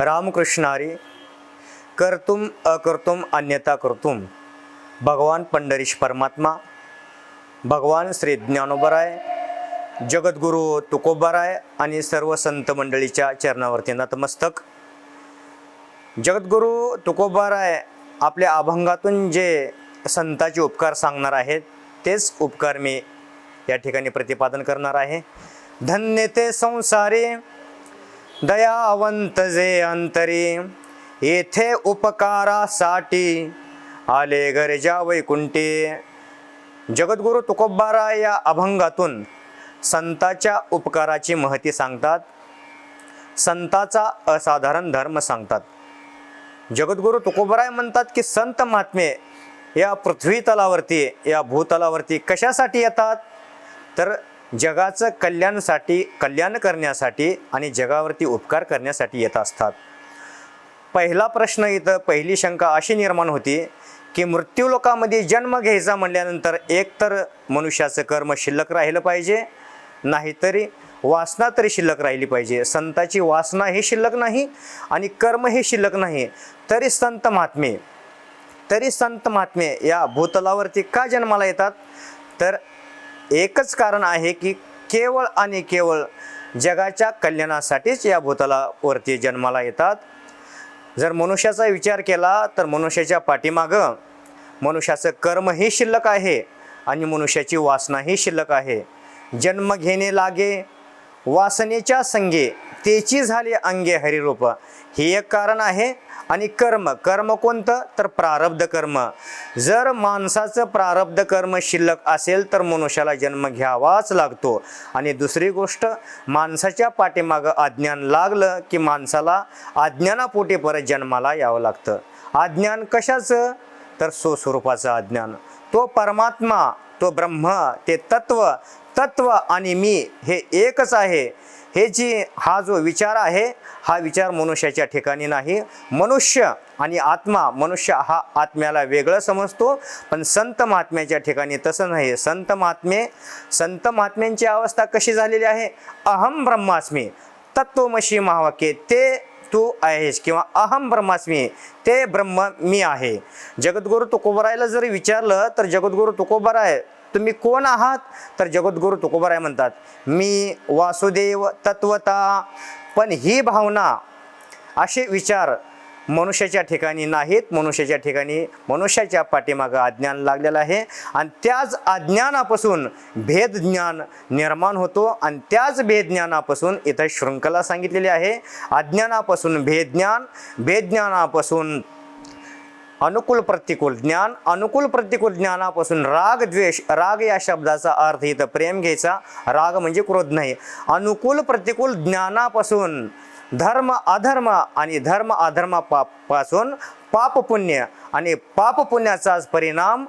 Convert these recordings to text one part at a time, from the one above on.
रामकृष्णारी करतुम अकर्तुम अन्यथा कर्तुम। भगवान पंढरीश परमात्मा। भगवान श्री ज्ञानोबराय। जगद्गुरू तुकोबराय आणि सर्व संत मंडळीच्या चरणावरती नतमस्तक। जगद्गुरू तुकोबाराय आपल्या अभंगातून जे संताचे उपकार सांगणार आहेत तेच उपकार मी या ठिकाणी प्रतिपादन करणार आहे। धन्य ते संसारी। दयावंत जे अंतरी येथे उपकारासाठी आले गरजा वैकुंठी. जगद्गुरू तुकोबारा या अभंगातून संताच्या उपकाराची महती सांगतात. संताचा असाधारण धर्म सांगतात. जगद्गुरू तुकोबराय म्हणतात की संत महात्मे या पृथ्वी तलावरती या भूतलावरती कशासाठी येतात? तर जगाचं कल्याणासाठी कल्याण करण्यासाठी आणि जगावरती उपकार करण्यासाठी येत असतात. पहिला प्रश्न इथं पहिली शंका अशी निर्माण होती की मृत्यूलोकामध्ये जन्म घ्यायचा म्हणल्यानंतर एक तर मनुष्याचं कर्म शिल्लक राहिलं पाहिजे नाहीतरी वासना तरी शिल्लक राहिली पाहिजे. संताची वासना ही शिल्लक नाही आणि कर्म हे शिल्लक नाही. तरी संत महात्मे तरी संत महात्मे या भूतलावरती का जन्माला येतात? तर एकच कारण आहे की केवळ आणि केवळ जगाच्या कल्याणासाठीच या भूताला वरती जन्माला येतात. जर मनुष्याचा विचार केला तर मनुष्याच्या पाठीमागं मनुष्याचं कर्मही शिल्लक आहे आणि मनुष्याची वासनाही शिल्लक आहे. जन्म घेणे लागे वासनेच्या संगे तेची झाले अंगे हरिरूप. हे एक कारण आहे. आणि कर्म. कर्म कोणतं? तर प्रारब्ध कर्म. जर माणसाचं प्रारब्ध कर्म शिल्लक असेल तर मनुष्याला जन्म घ्यावाच लागतो. आणि दुसरी गोष्ट माणसाच्या पाठीमागं अज्ञान लागलं की माणसाला अज्ञानापोटी परत जन्माला यावं लागतं. अज्ञान कशाचं? तर स्वस्वरूपाचं अज्ञान. तो परमात्मा तो ब्रह्म ते तत्व तत्व आणि मी हे एकच आहे. हे जी हा जो विचार आहे हा विचार मनुष्याच्या ठिकाणी नाही. मनुष्य आणि आत्मा मनुष्य हा आत्म्याला वेगळं समजतो पण संत महात्म्याच्या ठिकाणी तसं नाही. संत महात्मे संत महात्म्यांची अवस्था कशी झालेली आहे? अहम ब्रह्मास्मी तत्वमशी महावाक्य ते तू आहेस किंवा अहम ब्रह्मास्मी ते ब्रह्म मी आहे. जगद्गुरू तुकोबरायला जर विचारलं तर जगद्गुरू तुकोबराय तुम्ही कोण आहात? तर जगद्गुरू तुकोबराय म्हणतात मी वासुदेव तत्वता. पण ही भावना असे विचार मनुष्याच्या ठिकाणी नाहीत. मनुष्याच्या ठिकाणी मनुष्याच्या पाठीमागं अज्ञान लागलेलं आहे. आणि त्याच अज्ञानापासून भेदज्ञान निर्माण होतो आणि त्याच भेदज्ञानापासून इथं शृंखला सांगितलेली आहे. अज्ञानापासून भेदज्ञान भेदज्ञानापासून अनुकूल प्रतिकूल ज्ञान अनुकूल प्रतिकूल ज्ञानापासून राग द्वेष राग या शब्दाचा अर्थ इथं प्रेम घ्यायचा. राग म्हणजे क्रोध नाही. अनुकूल प्रतिकूल ज्ञानापासून धर्म अधर्म आणि धर्म अधर्मापासून पाप पुण्य आणि पाप पुण्याचाच परिणाम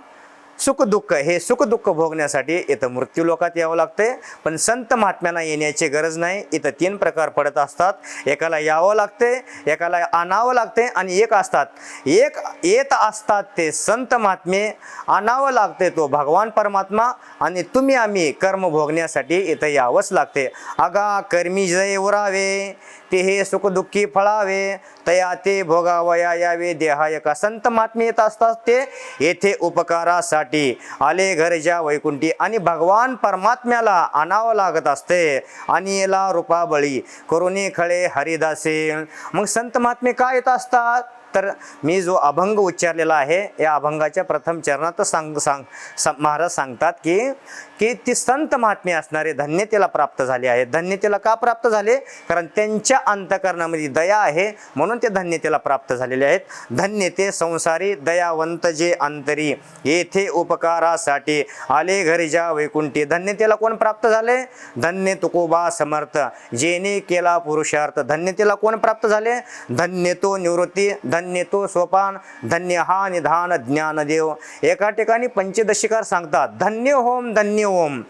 सुख दुःख हे सुख दुःख भोगण्यासाठी इथं मृत्यू लोकात यावं लागते. पण संत महात्म्यांना येण्याची गरज नाही. इथं तीन प्रकार पडत असतात. एकाला यावं लागते एकाला आणावं लागते आणि एक असतात. एक येत असतात ते संत महात्मे आणावं लागते तो भगवान परमात्मा आणि तुम्ही आम्ही कर्म भोगण्यासाठी इथं यावंच लागते. अगा कर्मी जय उरावे. ते हे सुख दुःखी फळावे तया ते भोगावया यावे. देहायका संत महात्मे येत असतात ते? येथे उपकारासाठी. आले घरच्या वैकुंठी आणि भगवान परमात्म्याला आणावं लागत असते. आणि याला रूपाबळी. करुणी खळे हरिदासे. मग संत महात्मे का येत असतात? तर मी जो अभंग उच्चारलेला आहे या अभंगाच्या प्रथम चरणात सांग सांग सा- महाराज सांगतात की की ती संत महात्मे असणारे धन्यतेला प्राप्त झाले आहे. धन्यतेला का प्राप्त झाले? कारण त्यांच्या अंतकरणामध्ये दया आहे म्हणून ते धन्यतेला प्राप्त झालेले आहेत. धन्यते संसारी दयावंत जे अंतरी येथे उपकारासाठी आले घरी जा वैकुंठी. धन्यतेला कोण प्राप्त झाले? धन्य तुकोबा समर्थ जेने केला पुरुषार्थ. धन्यतेला कोण प्राप्त झाले? धन्यतो निवृत्ती धन्य तो सोपान धन्य हा निधान ज्ञानदेव. एका ठिकाणी पंचदशिकार सांगतात धन्य होम धन्य होम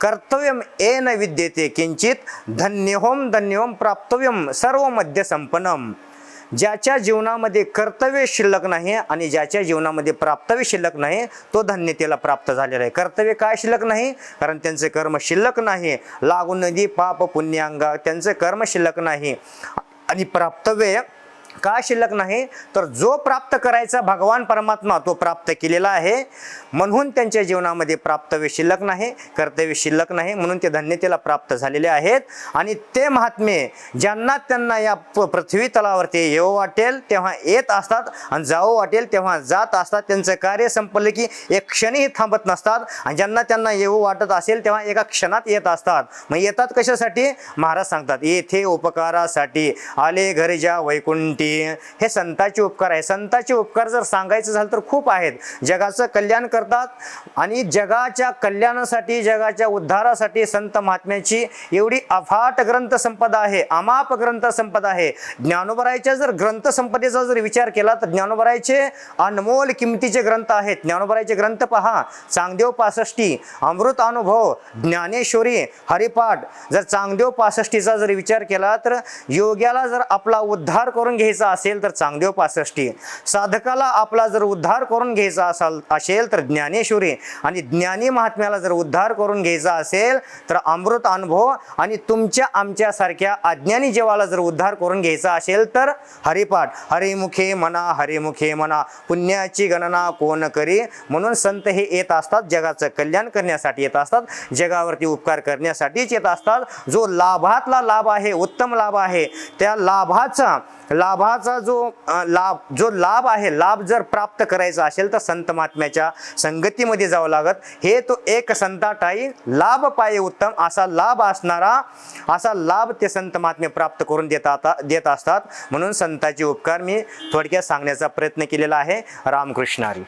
कर्तव्यम एन विद्यते किंचित धन्य होम धन्य होम प्राप्तव्यम सर्व मध्य संपन्नम. ज्याच्या जीवनामध्ये कर्तव्य शिल्लक नाही आणि ज्याच्या जीवनामध्ये प्राप्तव्य शिल्लक नाही तो धन्यतेला प्राप्त झालेला आहे. कर्तव्य काय शिल्लक नाही? कारण त्यांचे कर्म शिल्लक नाही. लागून नदी पाप पुण्यांगा त्यांचे कर्म शिल्लक नाही. आणि प्राप्तव्य का शिल्लक नाही? तर जो प्राप्त करायचा भगवान परमात्मा तो प्राप्त केलेला आहे. म्हणून त्यांच्या जीवनामध्ये प्राप्तव्य शिल्लक नाही कर्तव्य शिल्लक नाही म्हणून ते धन्यतेला प्राप्त झालेले आहेत. आणि ते महात्मे ज्यांना त्यांना या पृथ्वी तलावरती येऊ वाटेल तेव्हा येत असतात आणि जावं वाटेल तेव्हा जात असतात. त्यांचं कार्य संपलं की एक क्षणही थांबत नसतात. आणि ज्यांना त्यांना येऊ वाटत असेल तेव्हा एका क्षणात येत असतात. मग येतात कशासाठी? महाराज सांगतात येथे उपकारासाठी आले घरी जा वैकुंठी हे संतांचे उपकार आहे. संतांचे उपकार जर सांगायचं झालं तर खूप आहेत. जगाचं कल्याण करतात आणि जगाच्या कल्याणासाठी जगाच्या उद्धारासाठी संत महात्म्याची एवढी अफाट ग्रंथ संपदा आहे अमाप ग्रंथ संपदा आहे. ज्ञानोबरायच्या जर ग्रंथ संपदेचा जर विचार केला तर ज्ञानोबरायचे अनमोल किमतीचे ग्रंथ आहेत. ज्ञानोबरायचे ग्रंथ पहा. चांगदेव पासष्टी अमृत अनुभव ज्ञानेश्वरी हरिपाठ. जर चांगदेव पासष्टीचा जर विचार केला तर योग्याला जर आपला उद्धार करून घ्यायचा असेल तर चांगदेव पासष्टी. साधकाला आपला जर उद्धार करून घ्यायचा असाल असेल तर ज्ञानेश्वरी. आणि ज्ञानी महात्म्याला जर उद्धार करून घ्यायचा असेल तर अमृत अनुभव आणि तुमच्या आमच्यासारख्या अज्ञानी जीवाला जर उद्धार करून घ्यायचा असेल तर हरिपाठ. हरिमुखे म्हणा हरिमुखे म्हणा पुण्याची गणना कोण करी? म्हणून संत हे येत असतात जगाचं कल्याण करण्यासाठी येत असतात जगावरती उपकार करण्यासाठीच येत असतात. जो लाभातला लाभ आहे उत्तम लाभ आहे त्या लाभाचा लाभाचा जो लाभ जो लाभ आहे लाभ जर प्राप्त करायचा असेल तर संत महात्म्याच्या संगतीमध्ये जावं लागत. हे तो एक संताटाई लाभ पाये उत्तम असा लाभ असणारा असा लाभ ते संत महात्मे प्राप्त करून देतात देत असतात. म्हणून संताचे उपकार मी थोडक्यात सांगण्याचा प्रयत्न केलेला आहे. रामकृष्णारी.